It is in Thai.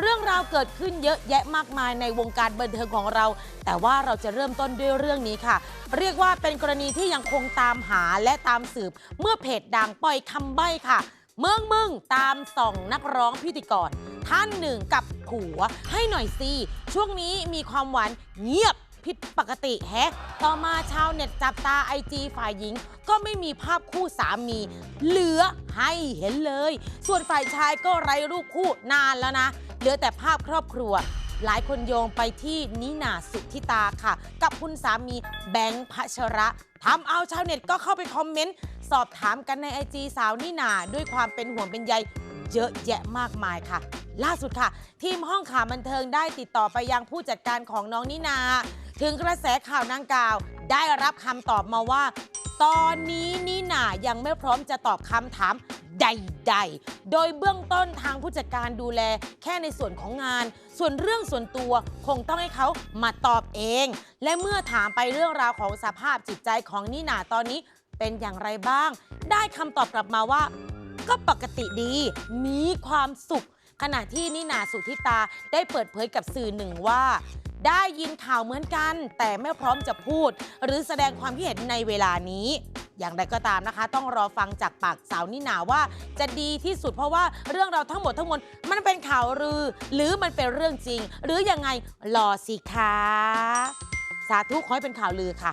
เรื่องราวเกิดขึ้นเยอะแยะมากมายในวงการบันเทิงของเรา แต่ว่าเราจะเริ่มต้นด้วยเรื่องนี้ค่ะ เรียกว่าเป็นกรณีที่ยังคงตามหาและตามสืบ เมื่อเพจดังปล่อยคำใบ้ค่ะเมืองมึงตามส่องนักร้องพิธีกร ท่านหนึ่งกับผัวให้หน่อยสิช่วงนี้มีความหวานเงียบผิดปกติแฮะ ต่อมาชาวเน็ตจับตาไอจีฝ่ายหญิง ก็ไม่มีภาพคู่สามี เหลือให้เห็นเลย ส่วนฝ่ายชายก็ไร้รูปคู่นานแล้วนะ เหลือแต่ภาพครอบครัว หลายคนโยงไปที่นิน่าสุทธิตาค่ะ กับคุณสามีแบงค์พัชระทำเอาชาวเน็ตก็เข้าไปคอมเมนต์ สอบถามกันในไอจีสาวนิน่าด้วยความเป็นห่วงเป็นใยเยอะแยะมากมายค่ะ ล่าสุดค่ะ ทีมห้องข่าวบันเทิงได้ติดต่อไปยังผู้จัดการของน้องนินา ถึงกระแสข่าวนางกล่าว ได้รับคำตอบมาว่า ตอนนี้นิน่ายังไม่พร้อมจะตอบคำถาม ใด ๆ โดยเบื้องต้นทางผู้จัดการดูแลแค่ในส่วนของงาน ส่วนเรื่องส่วนตัวคงต้องให้เขามาตอบเอง และเมื่อถามไปเรื่องราวของสภาพจิตใจของนิน่าตอนนี้เป็นอย่างไรบ้าง ได้คำตอบกลับมาว่า ก็ปกติดี มีความสุข ขณะที่นิน่าสุธิตาได้เปิดเผยกับสื่อหนึ่งว่าได้ยินข่าวเหมือนกัน แต่ไม่พร้อมจะพูด หรือแสดงความคิดเห็นในเวลานี้ อย่างไรก็ตามนะคะ ต้องรอฟังจากปากสาวนิหน่าว่าจะดีที่สุดเพราะว่าเรื่องเราทั้งหมดทั้งมวลมันเป็นข่าวลือ หรือมันเป็นเรื่องจริง หรือยังไงรอสิคะสาธุขอให้เป็นข่าวลือค่ะ